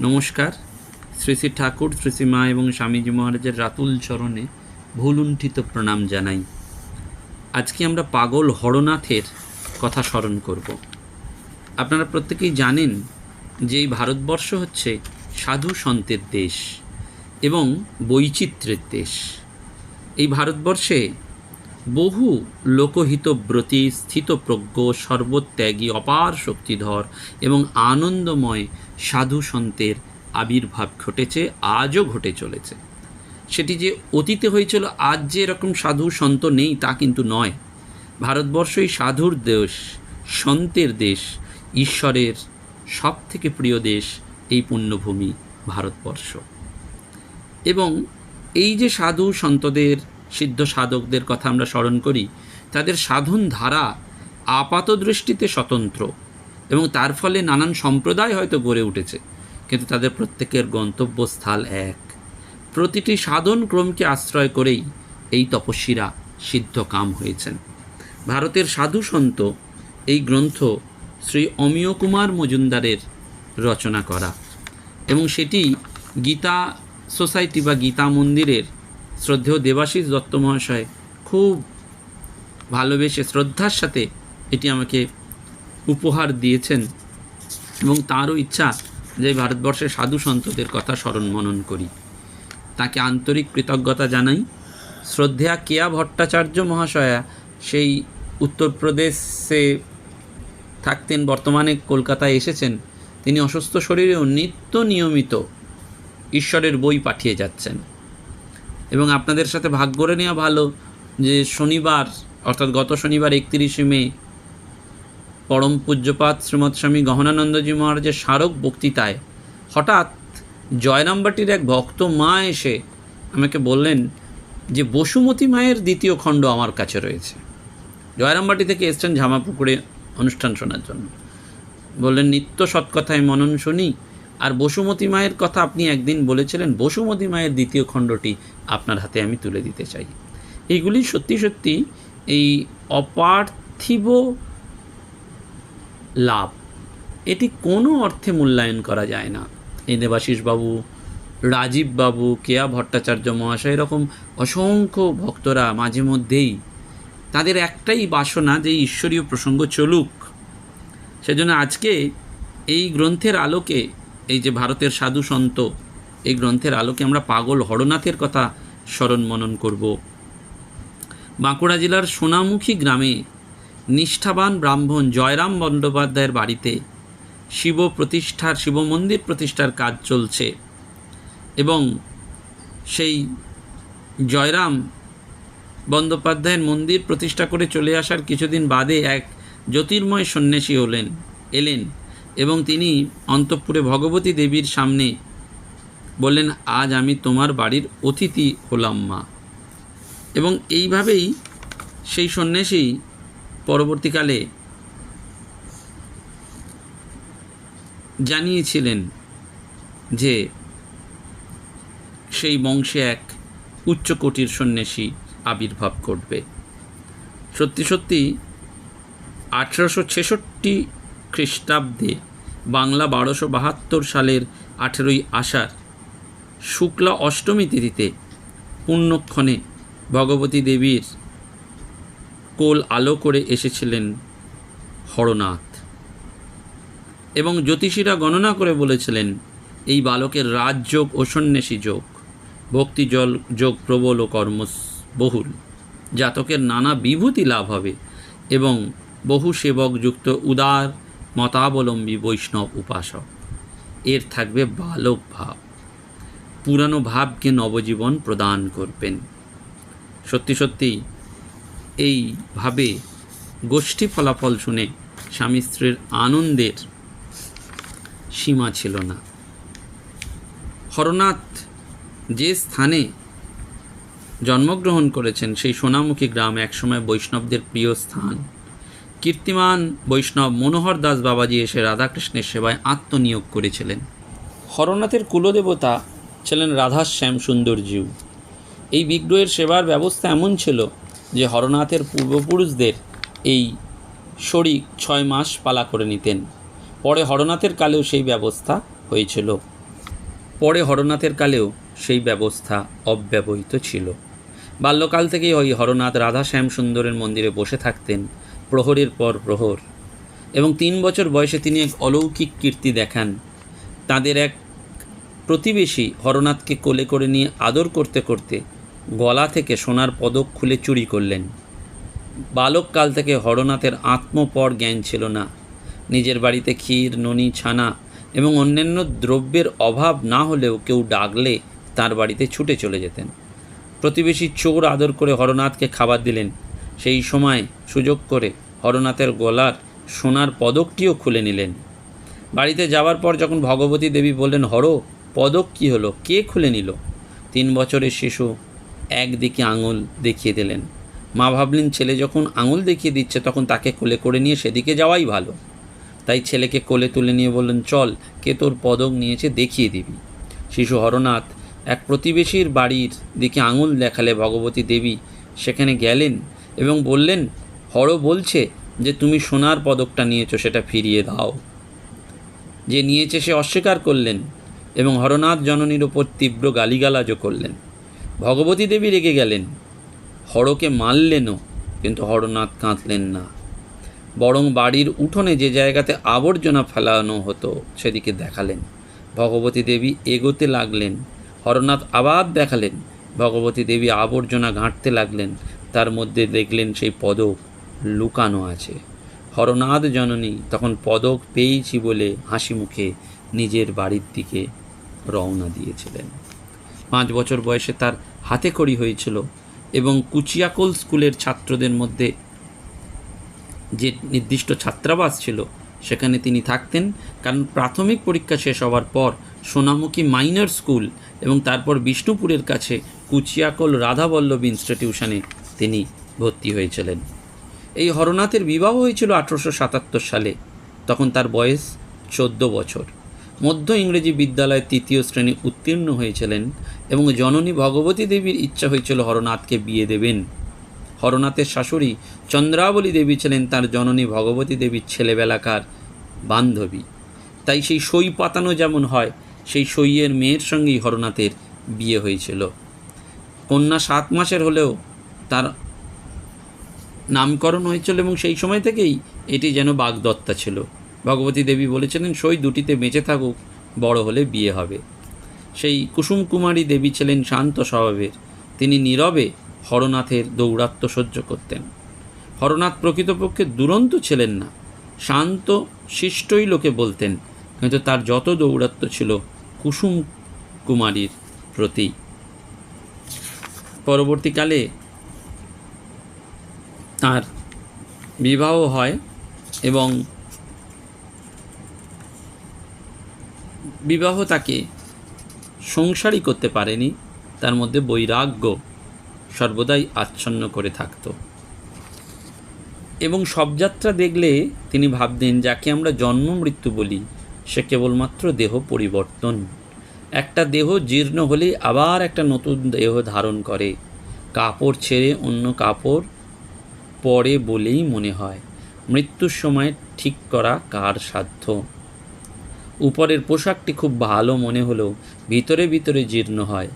নমস্কার। শ্রী শ্রী ঠাকুর, শ্রী শ্রী মা এবং স্বামীজি মহারাজের রাতুল চরণে ভুলুণ্ঠিত প্রণাম জানাই। আজকে আমরা পাগল হরনাথের কথা স্মরণ করব। আপনারা প্রত্যেকেই জানেন যে এই ভারতবর্ষ হচ্ছে সাধু সন্তের দেশ এবং বৈচিত্র্যের দেশ। এই ভারতবর্ষে বহু লোকহিতব্রতী, স্থিতপ্রজ্ঞ, সর্বত্যাগী, অপার শক্তিধর এবং আনন্দময় সাধু সন্তের আবির্ভাব ঘটেছে, আজও ঘটে চলেছে। সেটি যে অতীতে হয়েছিল, আজ যে এরকম সাধু সন্ত নেই, তা কিন্তু নয়। ভারতবর্ষই সাধুর দেশ, সন্তের দেশ, ঈশ্বরের সব থেকে প্রিয় দেশ এই পুণ্যভূমি ভারতবর্ষ। এবং এই যে সাধু সন্তদের সিদ্ধ সাধকদের কথা আমরা স্মরণ করি, তাদের সাধন ধারা আপাত দৃষ্টিতে স্বতন্ত্র এবং তার ফলে নানান সম্প্রদায় হয়তো গড়ে উঠেছে, কিন্তু তাদের প্রত্যেকের গন্তব্যস্থল এক। প্রতিটি সাধন ক্রমকে আশ্রয় করেই এই তপস্বীরা সিদ্ধ কাম হয়েছেন। ভারতের সাধু সন্ত এই গ্রন্থ শ্রী অমিয় কুমার মজুমদারের রচনা করা এবং সেটি গীতা সোসাইটি বা গীতা মন্দিরের শ্রদ্ধেয় দেবাশিস দত্ত মহাশয় খুব ভালোবেসে শ্রদ্ধার সাথে এটি আমাকে উপহার দিয়েছেন এবং তারও ইচ্ছা যে ভারতবর্ষের সাধু সন্তদের কথা স্মরণ মনন করি। তাকে আন্তরিক কৃতজ্ঞতা জানাই। শ্রদ্ধেয়া কেয়া ভট্টাচার্য মহাশয়া সেই উত্তরপ্রদেশে থাকতেন, বর্তমানে কলকাতায় এসেছেন। তিনি অসুস্থ শরীরেও নিত্য নিয়মিত ঈশ্বরের বই পাঠিয়ে যাচ্ছেন। এবং আপনাদের সাথে ভাগ করে নেওয়া ভালো যে শনিবার, অর্থাৎ গত শনিবার একত্রিশে মে, পরম পূজ্যপাত শ্রীমৎ স্বামী গহনানন্দজি মহারাজের স্মারক বক্তৃতায় হঠাৎ জয়রামবাটির এক ভক্ত মা এসে আমাকে বললেন যে বসুমতী মায়ের দ্বিতীয় খণ্ড আমার কাছে রয়েছে। জয়রামবাটি থেকে এসছেন ঝামাপুকুরে অনুষ্ঠান শোনার জন্য। বললেন, নিত্য সৎকথায় মনন শুনি আর বসুমতী মায়ের কথা আপনি একদিন বলেছিলেন, বসুমতী মায়ের দ্বিতীয় খণ্ডটি আপনার হাতে আমি তুলে দিতে চাই। এইগুলি সত্যি সত্যি এই অপার্থিব লাভ, এটি কোনো অর্থে মূল্যায়ন করা যায় না। এই দেবাশিস বাবু, রাজীব বাবু, কেয়া ভট্টাচার্য মহাশয় এরকম অসংখ্য ভক্তরা মাঝে মধ্যেই তাদের একটাই বাসনা যে ঈশ্বরীয় প্রসঙ্গ চলুক। সেজন্য আজকে এই গ্রন্থের আলোকে এই যে ভারতের সাধু সন্ত, এই গ্রন্থের আলোকে আমরা পাগল হরনাথের কথা স্মরণ মনন করব। বাঁকুড়া জেলার সোনামুখী গ্রামে নিষ্ঠাবান ব্রাহ্মণ জয়রাম বন্দ্যোপাধ্যায়ের বাড়িতে শিব প্রতিষ্ঠার, শিব মন্দির প্রতিষ্ঠার কাজ চলছে এবং সেই জয়রাম বন্দ্যোপাধ্যায়ের মন্দির প্রতিষ্ঠা করে চলে আসার কিছুদিন বাদে এক জ্যোতির্ময় সন্ন্যাসী হলেন, এলেন। এবং তিনি অন্তঃপুরে ভগবতী দেবীর সামনে বললেন, আজ আমি তোমার বাড়ির অতিথি হলাম মা। এবং এইভাবেই সেই সন্ন্যাসী পরবর্তীকালে জানিয়েছিলেন যে সেই বংশে এক উচ্চকোটির সন্ন্যাসী আবির্ভাব ঘটবে। সত্যি সত্যি আঠেরোশো ছেষট্টি খ্রিস্টাব্দে বাংলা বারোশো বাহাত্তর সালের আঠেরোই আষাঢ় শুক্লা অষ্টমী তিথিতে পুণ্যক্ষণে ভগবতী দেবীর কোল আলো করে এসেছিলেন হরনাথ। এবং জ্যোতিষীরা গণনা করে বলেছিলেন, এই বালকের রাজযোগ ও সন্ন্যাসী যোগ ভক্তি জল যোগ প্রবল ও কর্ম বহুল। জাতকের নানা বিভূতি লাভ হবে এবং বহু সেবক যুক্ত উদার মতাবলম্বী বৈষ্ণব উপাসক। এর থাকবে বালক ভাব। পুরানো ভাবকে নবজীবন প্রদান করবেন। সত্যি সত্যি এইভাবে গোষ্ঠী ফলাফল শুনে স্বামী স্ত্রীর আনন্দের সীমা ছিল না। হরনাথ যে স্থানে জন্মগ্রহণ করেছেন, সেই সোনামুখী গ্রাম একসময় বৈষ্ণবদের প্রিয় স্থান। কীর্তিমান বৈষ্ণব মনোহর দাস বাবাজি এসে রাধাকৃষ্ণের সেবায় আত্মনিয়োগ করেছিলেন। হরনাথের কুলদেবতা ছিলেন রাধার শ্যাম সুন্দরজিউ এই বিগ্রহের সেবার ব্যবস্থা এমন ছিল যে হরনাথের পূর্বপুরুষদের এই শরিক ছয় মাস পালা করে নিতেন। পরে হরনাথের কালেও সেই ব্যবস্থা হয়েছিল। পরে হরনাথের কালেও সেই ব্যবস্থা অব্যবহৃত ছিল। বাল্যকাল থেকেই ওই হরনাথ রাধা শ্যাম সুন্দরের মন্দিরে বসে থাকতেন প্রহরের পর প্রহর। এবং তিন বছর বয়সে তিনি এক অলৌকিক কীর্তি দেখান। তাদের এক প্রতিবেশী হরনাথকে কোলে করে নিয়ে আদর করতে করতে গলা থেকে সোনার পদক খুলে চুরি করলেন। বালককাল থেকে হরনাথের আত্মপর জ্ঞান ছিল না। নিজের বাড়িতে ক্ষীর, ননি, ছানা এবং অন্যান্য দ্রব্যের অভাব না হলেও কেউ ডাকলে তার বাড়িতে ছুটে চলে যেতেন। প্রতিবেশী চোর আদর করে হরনাথকে খাবার দিলেন। সেই সময় সুযোগ করে হরনাথের গলার সোনার পদকটিও খুলে নিলেন। বাড়িতে যাওয়ার পর যখন ভগবতী দেবী বললেন, হর, পদক কী হলো? কে খুলে নিল? তিন বছরের শিশু একদিকে আঙুল দেখিয়ে দিলেন। মা ভাবলেন, ছেলে যখন আঙুল দেখিয়ে দিচ্ছে, তখন তাকে কোলে করে নিয়ে সেদিকে যাওয়াই ভালো। তাই ছেলেকে কোলে তুলে নিয়ে বললেন, চল, কে তোর পদক নিয়েছে দেখিয়ে দিবি। শিশু হরনাথ এক প্রতিবেশীর বাড়ির দিকে আঙুল দেখালে ভগবতী দেবী সেখানে গেলেন। এবং বললেন হর বলছে যে তুমি সোনার পদকটা নিয়েছো, সেটা ফিরিয়ে দাও। যে নিয়েছে, সে অস্বীকার করলেন এবং হরনাথ জননীর ওপর তীব্র গালিগালাজও করলেন। ভগবতী দেবী রেগে গেলেন। হরকে মারলেনও, কিন্তু হরনাথ কাঁদলেন না। বরং বাড়ির উঠোনে যে জায়গাতে আবর্জনা ফেলানো হতো, সেদিকে দেখালেন। ভগবতী দেবী এগোতে লাগলেন। হরনাথ আবার দেখালেন। ভগবতী দেবী আবর্জনা ঘাঁটতে লাগলেন। তার মধ্যে দেখলেন সেই পদক লুকানো আছে। হরনাথ জননী তখন পদক পেয়েছি বলে হাসি মুখে নিজের বাড়ির দিকে রওনা দিয়েছিলেন। পাঁচ বছর বয়সে তার হাতে খড়ি হয়েছিল এবং কুচিয়াকোল স্কুলের ছাত্রদের মধ্যে যে নির্দিষ্ট ছাত্রাবাস ছিল, সেখানে তিনি থাকতেন। কারণ প্রাথমিক পরীক্ষা শেষ হওয়ার পর সোনামুখী মাইনর স্কুল এবং তারপর বিষ্ণুপুরের কাছে কুচিয়াকোল রাধাবল্লভ ইনস্টিটিউশনে তিনি ভর্তি হয়েছিলেন। এই হরনাথের বিবাহ হয়েছিল আঠেরোশো সাতাত্তর সালে। তখন তার বয়স চোদ্দ বছর। মধ্য ইংরেজি বিদ্যালয়ে তৃতীয় শ্রেণি উত্তীর্ণ হয়েছিলেন এবং জননী ভগবতী দেবীর ইচ্ছা হয়েছিল হরনাথকে বিয়ে দেবেন। হরনাথের শাশুড়ি চন্দ্রাবলী দেবী ছিলেন তার জননী ভগবতী দেবীর ছেলেবেলাকার বান্ধবী। তাই সেই সই পাতানো যেমন হয়, সেই সইয়ের মেয়ের সঙ্গেই হরনাথের বিয়ে হয়েছিল। কন্যা সাত মাসের হলেও তার নামকরণ হয়েছিল এবং সেই সময় থেকেই এটি যেন বাগদত্তা ছিল। ভগবতী দেবী বলেছিলেন, সই দুটিতে বেঁচে থাকুক, বড় হলে বিয়ে হবে। সেই কুসুম কুমারী দেবী ছিলেন শান্ত স্বভাবের। তিনি নীরবে হরনাথের দৌরাত্ম সহ্য করতেন। হরনাথ প্রকৃতপক্ষে দুরন্ত ছিলেন না। শান্ত, শিষ্টই লোকে বলতেন, কিন্তু তার যত দৌরাত্ম ছিল কুসুম কুমারীর প্রতি। পরবর্তীকালে তার বিবাহ হয় এবং বিবাহ তাকে সংসারই করতে পারেনি, তার মধ্যে বৈরাগ্য সর্বদাই আচ্ছন্ন করে থাকত। এবং সব যাত্রা দেখলে তিনি ভাবতেন, যাকে আমরা জন্ম মৃত্যু বলি, সে কেবলমাত্র দেহ পরিবর্তন। একটা দেহ জীর্ণ হলেই আবার একটা নতুন দেহ ধারণ করে। কাপড় ছেড়ে অন্য কাপড় পরে বলেই মনে হয়, মৃত্যুর সময় ঠিক করা কার সাধ্য? উপরের পোশাকটি খুব ভালো মনে হলেও ভিতরে ভিতরে জীর্ণ হয়,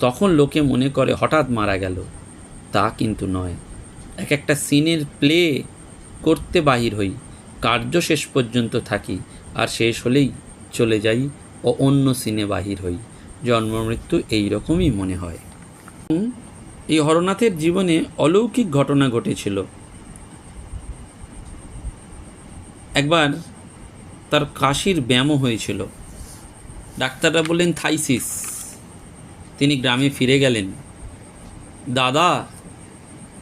তখন লোকে মনে করে হঠাৎ মারা গেল। তা কিন্তু নয়। এক একটা সিনের প্লে করতে বাহির হই, কার্য শেষ পর্যন্ত থাকি আর শেষ হলেই চলে যাই ও অন্য সিনে বাহির হই। জন্ম, মৃত্যু এইরকমই মনে হয়। এই হরনাথের জীবনে অলৌকিক ঘটনা ঘটেছিল। একবার তার কাশির ব্যায়ামও হয়েছিল। ডাক্তাররা বললেন, থাইসিস। তিনি গ্রামে ফিরে গেলেন। দাদা,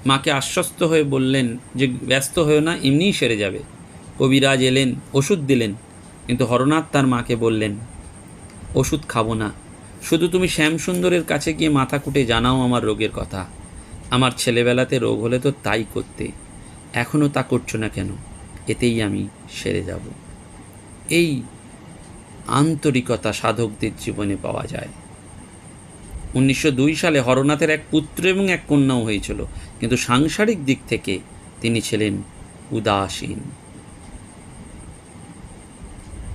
মাকে আশ্বস্ত হয়ে বললেন যে, ব্যস্ত হয়েও না, এমনিই সেরে যাবে। কবিরাজ এলেন, ওষুধ দিলেন, কিন্তু হরনাথ তার মাকে বললেন, ওষুধ খাব না। শুধু তুমি শ্যামসুন্দরের কাছে গিয়ে মাথা কুটে জানাও আমার রোগের কথা। আমার ছেলেবেলাতে রোগ হলে তো তাই করতে। এখনও তা করছ না কেন? এতেই আমি সেরে যাব। এই আন্তরিকতা সাধকদের জীবনে পাওয়া যায়। উনিশশো দুই সালে হরনাথের এক পুত্র এবং এক কন্যাও হয়েছিল, কিন্তু সাংসারিক দিক থেকে তিনি ছিলেন উদাসীন।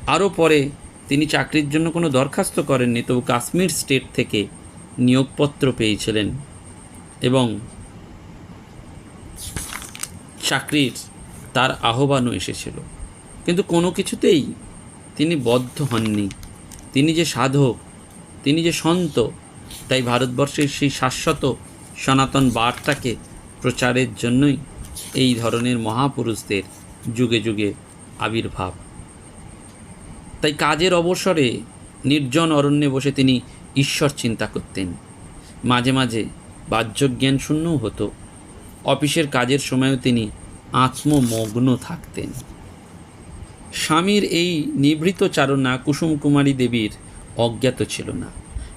আরও পরে তিনি চাকরির জন্য কোনো দরখাস্ত করেননি, তবু কাশ্মীর স্টেট থেকে নিয়োগপত্র পেয়েছিলেন এবং চাকরির তার আহ্বানও এসেছিল। কিন্তু কোনো কিছুতেই তিনি বদ্ধ হননি। তিনি যে সাধক, তিনি যে সন্ত, তাই ভারতবর্ষের সেই শাশ্বত সনাতন বার্তাকে প্রচারের জন্যই এই ধরনের মহাপুরুষদের যুগে যুগে আবির্ভাব। তাই কাজের অবসরে নির্জন অরণ্যে বসে তিনি ঈশ্বর চিন্তা করতেন। মাঝে মাঝে বাহ্যজ্ঞান শূন্যও হতো। অফিসের কাজের সময়ও তিনি আত্মমগ্ন থাকতেন। স্বামীর এই নিভৃত চারণা কুসুম কুমারী দেবীর অজ্ঞাত ছিল না।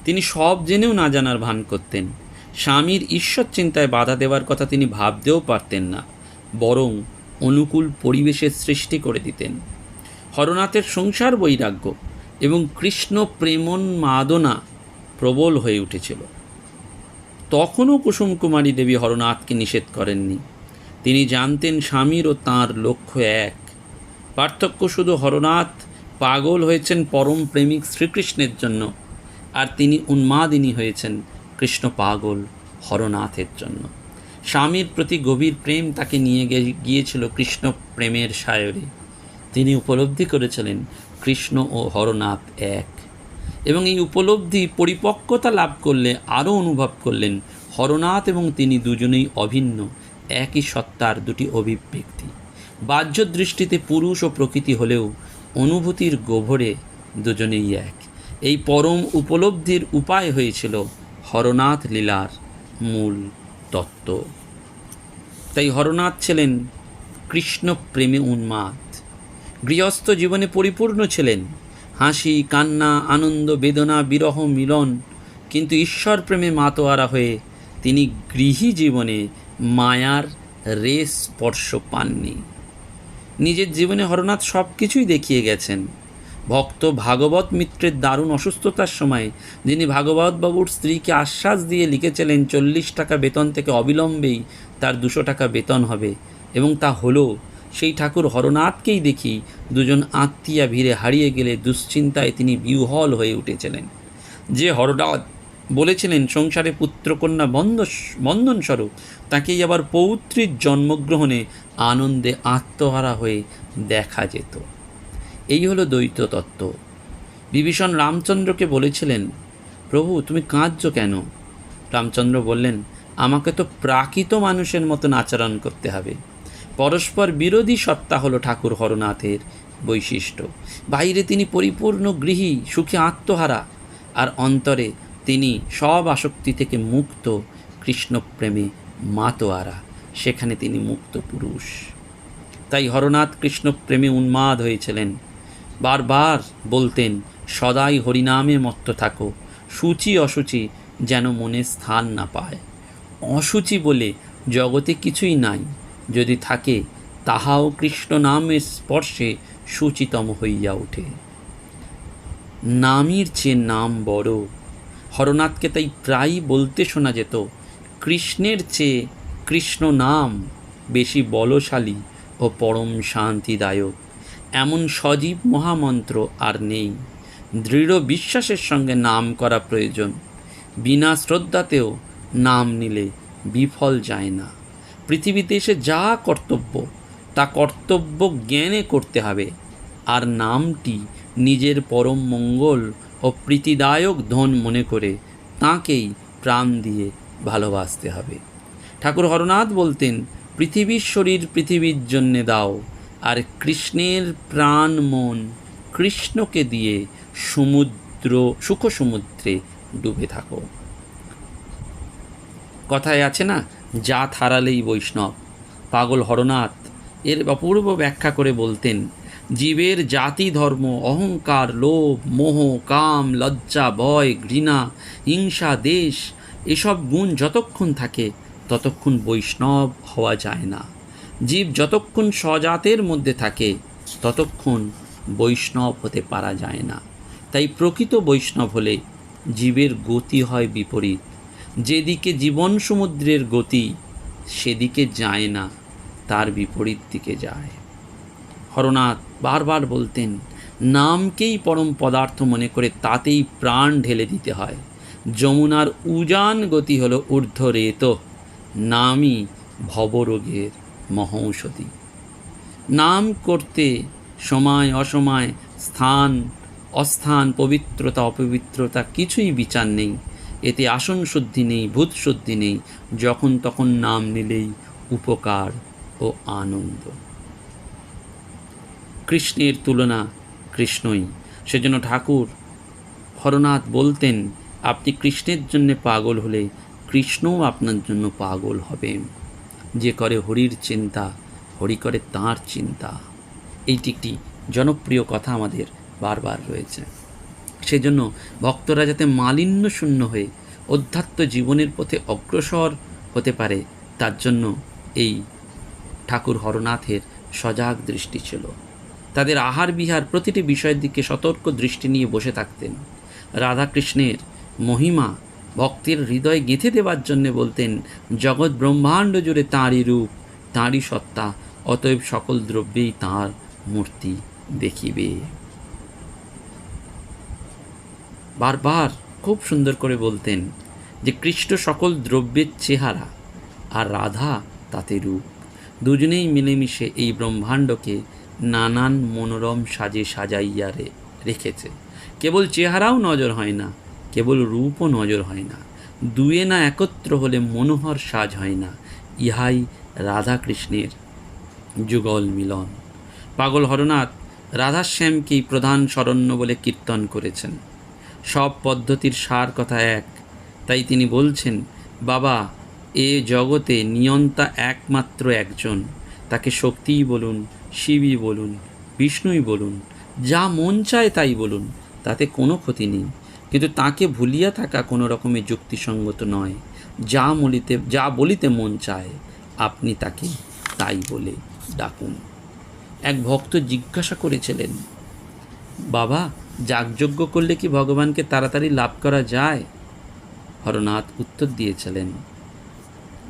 তিনি সব জেনেও না জানার ভান করতেন। স্বামীর ঈশ্বর চিন্তায় বাধা দেওয়ার কথা তিনি ভাবতেও পারতেন না, বরং অনুকূল পরিবেশের সৃষ্টি করে দিতেন। হরনাথের সংসার বৈরাগ্য এবং কৃষ্ণ প্রেমন্মাদনা প্রবল হয়ে উঠেছিল। তখনও কুসুম কুমারী দেবী হরনাথকে নিষেধ করেননি। তিনি জানতেন স্বামীর ও তাঁর লক্ষ্য এক। পার্থক্য শুধু হরনাথ পাগল হয়েছেন পরম প্রেমিক শ্রীকৃষ্ণের জন্য আর তিনি উন্মাদিনী হয়েছেন কৃষ্ণ পাগল হরনাথের জন্য। স্বামীর প্রতি গভীর প্রেম তাকে নিয়ে গিয়েছিল কৃষ্ণ প্রেমের সায়রে। তিনি উপলব্ধি করেছিলেন কৃষ্ণ ও হরনাথ এক। এবং এই উপলব্ধি পরিপক্কতা লাভ করলে আরও অনুভব করলেন হরনাথ এবং তিনি দুজনেই অভিন্ন, একই সত্তার দুটি অভিব্যক্তি। বাহ্য দৃষ্টিতে পুরুষ ও প্রকৃতি হলেও অনুভূতির গোভরে দুজনেই এক। এই পরম উপলব্ধির উপায় হয়েছিল হরনাথ লীলার মূল তত্ত্ব। তাই হরনাথ ছিলেন কৃষ্ণ প্রেমে উন্মাদ। গৃহস্থ জীবনে পরিপূর্ণ ছিলেন। হাসি, কান্না, আনন্দ, বেদনা, বিরহ, মিলন। কিন্তু ঈশ্বর প্রেমে মাতোয়ারা হয়ে তিনি গৃহী জীবনে মায়ার রেস স্পর্শ পাননি। নিজের জীবনে হরনাথ সব কিছুই দেখিয়ে গেছেন। ভক্ত ভাগবত মিত্রের দারুণ অসুস্থতার সময় যিনি ভাগবত বাবুর স্ত্রীকে আশ্বাস দিয়ে লিখেছিলেন, চল্লিশ টাকা বেতন থেকে অবিলম্বেই তার দুশো টাকা বেতন হবে এবং তা হলো সেই ঠাকুর হরনাথকেই দেখি দুজন আত্মীয়া ভিড়ে হারিয়ে গেলে দুশ্চিন্তায় তিনি বিহ্বল হয়ে উঠেছিলেন। যে হরনাথ বলেছিলেন, সংসারে পুত্রকন্যা বন্ধ বন্ধনস্বরূপ তাকেই আবার পৌত্রীর জন্মগ্রহণে আনন্দে আত্মহারা হয়ে দেখা যেত। এই হলো দ্বৈত তত্ত্ব বিভীষণ রামচন্দ্রকে বলেছিলেন, প্রভু, তুমি কাঁদছ কেন? রামচন্দ্র বললেন, আমাকে তো প্রাকৃত মানুষের মতন আচরণ করতে হবে। পরস্পর বিরোধী সত্তা হলো ঠাকুর হরনাথের বৈশিষ্ট্য। বাইরে তিনি পরিপূর্ণ গৃহী, সুখে আত্মহারা, আর অন্তরে তিনি সব আসক্তি থেকে মুক্ত, কৃষ্ণপ্রেমে মাতোয়ারা। সেখানে তিনি মুক্ত পুরুষ। তাই হরনাথ কৃষ্ণপ্রেমে উন্মাদ হয়েছিলেন। বারবার বলতেন, সদাই হরিনামে মত্ত থাকো, সূচি অসুচি যেন মনে স্থান না পায়। অসুচি বলে জগতে কিছুই নাই। যদি থাকে, তাহাও কৃষ্ণ নামের স্পর্শে সূচিতম হইয়া ওঠে। নামের চেয়ে নাম বড়। হরনাথকে তাই প্রায়ই বলতে শোনা যেত, কৃষ্ণের চেয়ে কৃষ্ণ নাম বেশি বলশালী ও পরম শান্তিদায়ক। এমন সজীব মহামন্ত্র আর নেই। দৃঢ় বিশ্বাসের সঙ্গে নাম করা প্রয়োজন। বিনা শ্রদ্ধাতেও নাম নিলে বিফল যায় না। পৃথিবীতে এসে যা কর্তব্য, তা কর্তব্য জ্ঞানে করতে হবে। আর নামটি নিজের পরম মঙ্গল ও প্রীতিদায়ক ধন মনে করে তাঁকেই প্রাণ দিয়ে ভালোবাসতে হবে। ঠাকুর হরনাথ বলতেন, পৃথিবীর শরীর পৃথিবীর জন্যে দাও, আর কৃষ্ণের প্রাণ মন কৃষ্ণকে দিয়ে সমুদ্র সুখ সমুদ্রে ডুবে থাকো। কথায় আছে না জাত হারালেই বৈষ্ণব। পাগল হরনাথ এর অপূর্ব ব্যাখ্যা করে বলতেন, জীবের জাতি ধর্ম, অহংকার, লোভ, মোহ, কাম, লজ্জা, ভয়, ঘৃণা, হিংসা, দেশ, এসব গুণ যতক্ষণ থাকে, ততক্ষণ বৈষ্ণব হওয়া যায় না। জীব যতক্ষণ স্বজাতের মধ্যে থাকে, ততক্ষণ বৈষ্ণব হতে পারা যায় না। তাই প্রকৃত বৈষ্ণব হলে জীবের গতি হয় বিপরীত। যেদিকে জীবন সমুদ্রের গতি, সেদিকে যায় না, তার বিপরীত দিকে যায়। হরনাথ বারবার বলতেন, নামকেই পরম পদার্থ মনে করে তাতেই প্রাণ ঢেলে দিতে হয়। যমুনার উজান গতি হলো ঊর্ধ্বরেত, নামই ভবরোগের মহৌষধি। নাম করতে সময় অসময় স্থান, অস্থান, পবিত্রতা, অপবিত্রতা কিছুই বিচার নেই। এতে আসন শুদ্ধি নেই, ভূত শুদ্ধি নেই, যখন তখন নাম নিলেই উপকার ও আনন্দ। কৃষ্ণের তুলনা কৃষ্ণই। সেজন্য ঠাকুর হরনাথ বলতেন, আপনি কৃষ্ণের জন্য পাগল হলে কৃষ্ণও আপনার জন্য পাগল হবে। যে করে হরির চিন্তা, হরি করে তাঁর চিন্তা। এইটি একটি জনপ্রিয় কথা আমাদের বারবার রয়েছে। সেজন্য ভক্তরা যাতে মালিন্য শূন্য হয়ে অধ্যাত্ম জীবনের পথে অগ্রসর হতে পারে, তার জন্য এই ঠাকুর হরনাথের সজাগ দৃষ্টি ছিল। তাদের আহার বিহার প্রতিটি বিষয়ের দিকে সতর্ক দৃষ্টি নিয়ে বসে থাকতেন। রাধাকৃষ্ণের মহিমা ভক্তের হৃদয়ে গেঁথে দেওয়ার জন্যে বলতেন, জগৎ ব্রহ্মাণ্ড জুড়ে তাঁরই রূপ, তাঁরই সত্তা, অতএব সকল দ্রব্যেই তাঁর মূর্তি দেখিবে। বারবার খুব সুন্দর করে বলতেন যে কৃষ্ণ সকল দ্রব্যের চেহারা আর রাধা তাতে রূপ। দুজনেই মিলেমিশে এই ব্রহ্মাণ্ডকে নানান মনোরম সাজে সাজাইয়া রে, রেখেছে। কেবল চেহারাও নজর হয় না, কেবল রূপও নজর হয় না। দুয়ে না একত্র হলে মনোহর সাজ হয় না, ইহাই রাধাকৃষ্ণের যুগল মিলন। পাগল হরনাথ রাধাশ্যামকেই প্রধান শরণ্য বলে কীর্তন করেছেন। সব পদ্ধতির সার কথা এক। তাই তিনি বলছেন, বাবা, এ জগতে নিয়ন্তা একমাত্র একজন। তাকে শক্তিই বলুন, শিবই বলুন, বিষ্ণুই বলুন, যা মন চায় তাই বলুন, তাতে কোনো ক্ষতি নেই। কিন্তু তাকে ভুলিয়া থাকা কোনো রকমের যুক্তিসঙ্গত নয়। যা মলিতে, যা বলিতে মন চায়, আপনি তাকে তাই বলে ডাকুন। এক ভক্ত জিজ্ঞাসা করেছিলেন, বাবা যাগযজ্ঞ করলে কি ভগবানকে তাড়াতাড়ি লাভ করা যায়? হরনাথ উত্তর দিয়েছিলেন,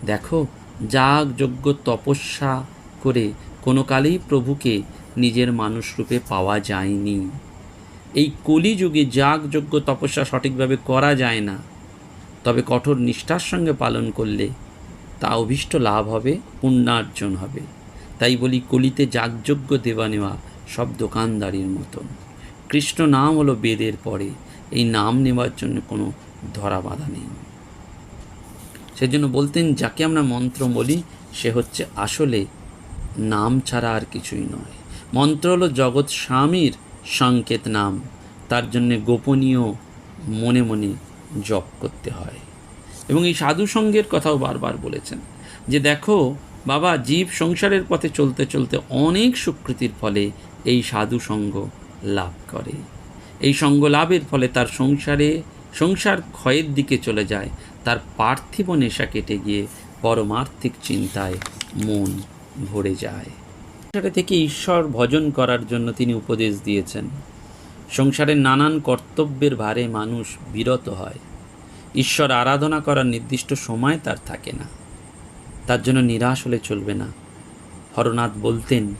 দেখো, যাগযজ্ঞ তপস্যা করে কোনো কালেই প্রভুকে নিজের মানুষ রূপে পাওয়া যায়নি। এই কলিযুগে যাগযজ্ঞ তপস্যা সঠিকভাবে করা যায় না। তবে কঠোর নিষ্ঠার সঙ্গে পালন করলে তা অভীষ্ট লাভ হবে, পুণ্যার্জন হবে। তাই বলি কলিতে যাগযজ্ঞ দেওয়া নেওয়া সব দোকানদারির মতন। কৃষ্ণ নাম হলো বেদের পরে। এই নাম নেওয়ার জন্য কোনো ধরা বাধা নেই। সেজন্য বলতেন, যাকে আমরা মন্ত্র বলি, সে হচ্ছে আসলে নাম ছাড়া আর কিছুই নয়। মন্ত্র হলো জগৎ স্বামীর সংকেত নাম। তার জন্যে গোপনীয় মনে মনে জপ করতে হয়। এবং এই সাধু সঙ্গের কথাও বারবার বলেছেন যে, দেখো বাবা, জীব সংসারের পথে চলতে চলতে অনেক স্বীকৃতির ফলে এই সাধু সঙ্গ লাভ করে। এই সঙ্গ লাভের ফলে তার সংসারে, সংসার ক্ষয়ের দিকে চলে যায়। তার পার্থিব নেশা কেটে গিয়ে পরমার্থিক চিন্তায় মন ভরে যায়। সংসারে থেকে ঈশ্বর ভজন করার জন্য তিনি উপদেশ দিয়েছেন। সংসারের নানান কর্তব্যের ভারে মানুষ বিরত হয়। ঈশ্বর আরাধনা করার নির্দিষ্ট সময় তার থাকে না। তার জন্য নিরাশ হলে চলবে না। হরনাথ বলতেন,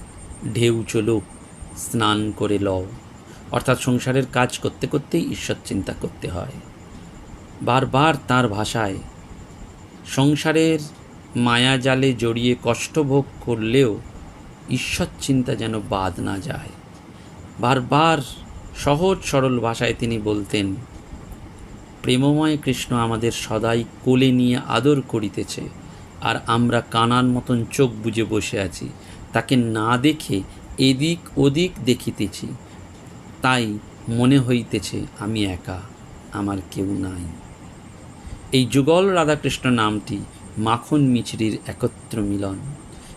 ঢেউ চলুক স্নান করে লও। অর্থাৎ সংসারের কাজ করতে করতেই ঈশ্বর চিন্তা করতে হয়। বারবার তার ভাষায় সংসারের মায়া জালে জড়িয়ে কষ্টভোগ করলেও ঈশ্বর চিন্তা যেন বাদ না যায়। বারবার সহজ সরল ভাষায় তিনি বলতেন, প্রেমময় কৃষ্ণ আমাদের সদাই কোলে নিয়ে আদর করিতেছে, আর আমরা কানার মতন চোখ বুজে বসে আছি। তাকে না দেখে এদিক ওদিক দেখিতেছি, তাই মনে হইতেছে আমি একা, আমার কেউ নাই। এই যুগল রাধাকৃষ্ণ নামটি মাখন মিছরির একত্র মিলন।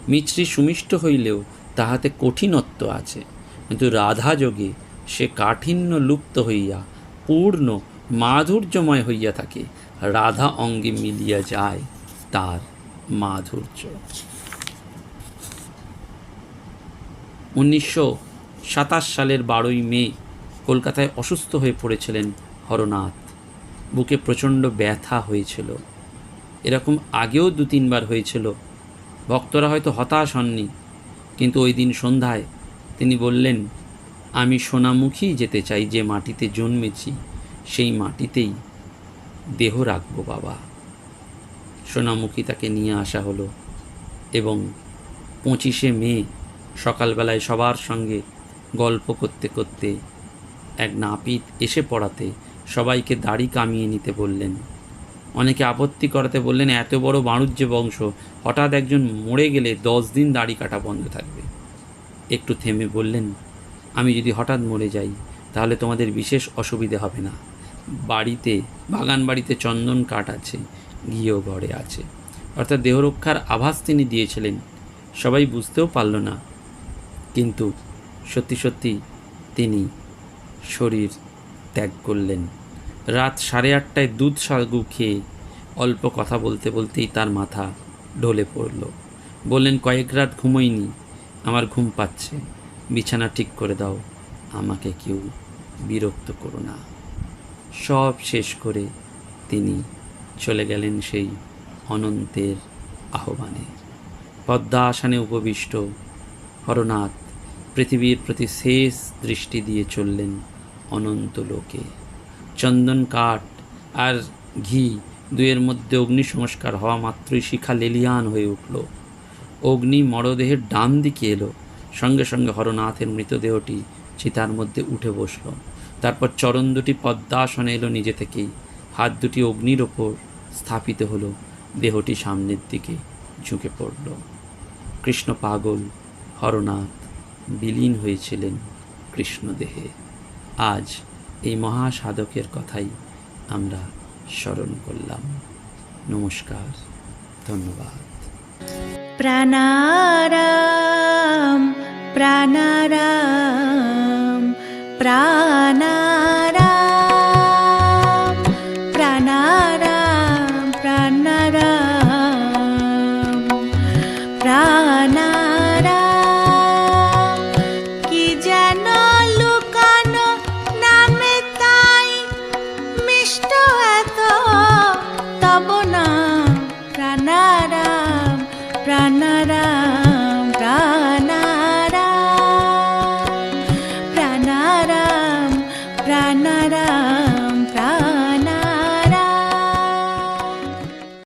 মিছরি সুমিষ্ট হইলেও তাহাতে কঠিনত্ব আছে, কিন্তু রাধা যোগে সে কাঠিন্য লুপ্ত হইয়া, পূর্ণ মাধুর্যময় হইয়া থাকে, রাধা অঙ্গে মিলিয়া যায় তার মাধুর্য। উনিশশো সাতাশ সালের বারোই মে কলকাতায় অসুস্থ হয়ে পড়েছিলেন হরনাথ। বুকে প্রচণ্ড ব্যথা হয়েছিল। এরকম আগেও দু তিনবার হয়েছিল। ভক্তরা হয়তো হতাশ হননি, কিন্তু ওই দিন সন্ধ্যায় তিনি বললেন, আমি সোনামুখী যেতে চাই, যে মাটিতে জন্মেছি সেই মাটিতেই দেহ রাখব বাবা। সোনামুখী তাকে নিয়ে আসা হলো এবং পঁচিশে মে সকালবেলায় সবার সঙ্গে গল্প করতে করতে এক নাপিত এসে পড়াতে সবাইকে দাড়ি কামিয়ে নিতে বললেন। অনেকে আপত্তি করাতে বললেন, এত বড় বাণুজ্য বংশ, হঠাৎ একজন মরে গেলে দশ দিন দাড়ি কাটা বন্ধ থাকবে। একটু থেমে বললেন, আমি যদি হঠাৎ মরে যাই, তাহলে তোমাদের বিশেষ অসুবিধে হবে না। বাড়িতে, বাগান বাড়িতে চন্দন কাঠ আছে গিয়েও ঘরে আছে। অর্থাৎ দেহরক্ষার আভাস তিনি দিয়েছিলেন। সবাই বুঝতেও পারল না কিন্তু সত্যি সত্যি তিনি শরীর ত্যাগ করলেন। রাত সাড়ে আটটায় দুধ সাগু খেয়ে অল্প কথা বলতে বলতেই তার মাথা ঢলে পড়ল। বললেন, কয়েক রাত ঘুমোইনি, আমার ঘুম পাচ্ছে। বিছানা ঠিক করে দাও, আমাকে কেউ বিরক্ত করো না। সব শেষ করে তিনি চলে গেলেন সেই অনন্তের আহ্বানে। পদ্মা পদ্মাসনে উপবিষ্ট হরনাথ পৃথিবীর প্রতি শেষ দৃষ্টি দিয়ে চললেন অনন্ত লোকে। চন্দন কাঠ আর ঘি দুয়ের মধ্যে অগ্নি সংস্কার হওয়া মাত্রই শিখা লেলিয়ান হয়ে উঠল। অগ্নি মরদেহের ডান দিকে এলো। সঙ্গে সঙ্গে হরনাথের মৃতদেহটি চিতার মধ্যে উঠে বসল। তারপর চরণ দুটি পদ্মাসনে এলো নিজে থেকেই। হাত দুটি অগ্নির ওপর স্থাপিত হলো। দেহটি সামনের দিকে ঝুঁকে পড়ল। কৃষ্ণ পাগল, হরনাথ বিলীন হয়েছিলেন কৃষ্ণদেহে। আজ এই মহাসাধকের কথাই আমরা স্মরণ করলাম। নমস্কার ধন্যবাদ। প্রাণারাম প্রাণারাম।